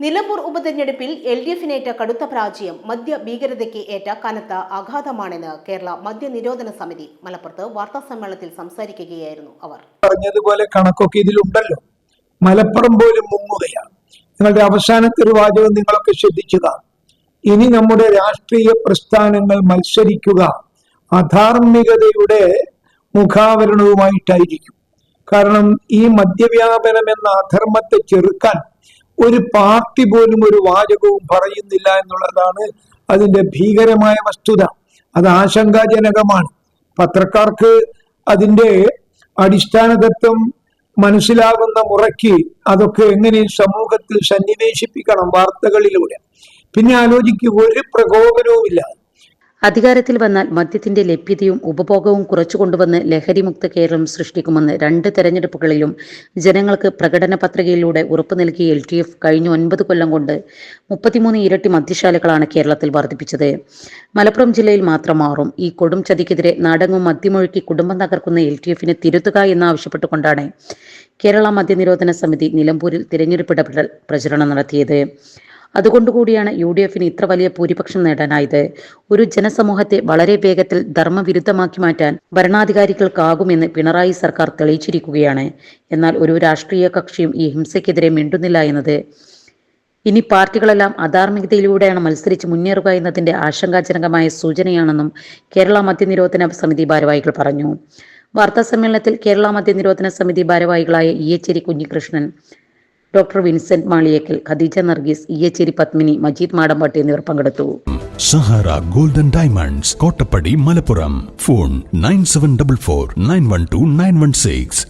നിലമ്പൂർ ഉപതെരഞ്ഞെടുപ്പിൽ L D എഫിനേറ്റ കടുത്ത പരാജയം മദ്യ ഭീകരതയ്ക്ക് ഏറ്റ കനത്ത ആഘാതമാണെന്ന് കേരള മദ്യ നിരോധന സമിതി മലപ്പുറത്ത് വാർത്താ സമ്മേളനത്തിൽ സംസാരിക്കുകയായിരുന്നു അവർ. പറഞ്ഞതുപോലെ കണക്കൊക്കെ ഇതിലുണ്ടല്ലോ. മലപ്പുറം പോലും മുങ്ങുകയാണ്. നിങ്ങളുടെ അവസാനത്തെ ഒരു വാചകം നിങ്ങളൊക്കെ ശ്രദ്ധിക്കുക ഇനി നമ്മുടെ രാഷ്ട്രീയ പ്രസ്ഥാനങ്ങൾ മത്സരിക്കുക അധാർമികതയുടെ മുഖാവരണവുമായിട്ടായിരിക്കും. കാരണം ഈ മദ്യവ്യാപനം എന്ന അധർമ്മത്തെ ചെറുക്കാൻ ഒരു പാർട്ടി പോലും ഒരു വാചകവും പറയുന്നില്ല എന്നുള്ളതാണ് അതിന്റെ ഭീകരമായ വസ്തുത. അത് ആശങ്കാജനകമാണ്. പത്രക്കാർക്ക് അതിന്റെ അടിസ്ഥാന തത്വം മനസ്സിലാകുന്ന മുറയ്ക്ക് അതൊക്കെ എങ്ങനെ സമൂഹത്തിൽ സന്നിവേശിപ്പിക്കണം വാർത്തകളിലൂടെ. പിന്നെ ആലോചിക്കുക ഒരു പ്രകോപനവുമില്ല. അധികാരത്തിൽ വന്നാൽ മദ്യത്തിന്റെ ലഭ്യതയും ഉപഭോഗവും കുറച്ചു കൊണ്ടുവന്ന് ലഹരിമുക്ത കേരളം സൃഷ്ടിക്കുമെന്ന് രണ്ട് തെരഞ്ഞെടുപ്പുകളിലും ജനങ്ങൾക്ക് പ്രകടന പത്രികയിലൂടെ ഉറപ്പു നൽകിയ എൽ ടി എഫ് കഴിഞ്ഞ ഒൻപത് കൊല്ലം കൊണ്ട് മുപ്പത്തിമൂന്ന് ഇരട്ടി മദ്യശാലകളാണ് കേരളത്തിൽ വർദ്ധിപ്പിച്ചത്. മലപ്പുറം ജില്ലയിൽ മാത്രം മാറും. ഈ കൊടും ചതിക്കെതിരെ നാടങ്ങും മദ്യമൊഴുക്കി കുടുംബം തകർക്കുന്ന എൽ ടി എഫിനെ തിരുത്തുക എന്നാവശ്യപ്പെട്ടുകൊണ്ടാണ് കേരള മദ്യനിരോധന സമിതി നിലമ്പൂരിൽ തിരഞ്ഞെടുപ്പ് ഇടപെടൽ പ്രചരണം നടത്തിയത്. അതുകൊണ്ടുകൂടിയാണ് യു ഡി എഫിന് ഇത്ര വലിയ ഭൂരിപക്ഷം നേടാനായത്. ഒരു ജനസമൂഹത്തെ വളരെ വേഗത്തിൽ ധർമ്മവിരുദ്ധമാക്കി മാറ്റാൻ ഭരണാധികാരികൾക്കാകുമെന്ന് പിണറായി സർക്കാർ തെളിയിച്ചിരിക്കുകയാണ്. എന്നാൽ ഒരു രാഷ്ട്രീയ കക്ഷിയും ഈ ഹിംസയ്ക്കെതിരെ മിണ്ടുന്നില്ല എന്നത്. ഇനി പാർട്ടികളെല്ലാം അധാർമികതയിലൂടെയാണ് മത്സരിച്ച് മുന്നേറുക എന്നതിന്റെ ആശങ്കാജനകമായ സൂചനയാണെന്നും കേരള മദ്യനിരോധന സമിതി ഭാരവാഹികൾ പറഞ്ഞു. വാർത്താ സമ്മേളനത്തിൽ കേരള മദ്യനിരോധന സമിതി ഭാരവാഹികളായ E Echeri Kunhikrishnan doctor Vincent Maliyekkal Khadeeja Nargees Iyacheri Padmini Majeed Madampatti എന്നിവർ പങ്കെടുത്തു. Sahara golden diamonds Kottappadi Malappuram. Phone nine seven double four nine one two nine one six.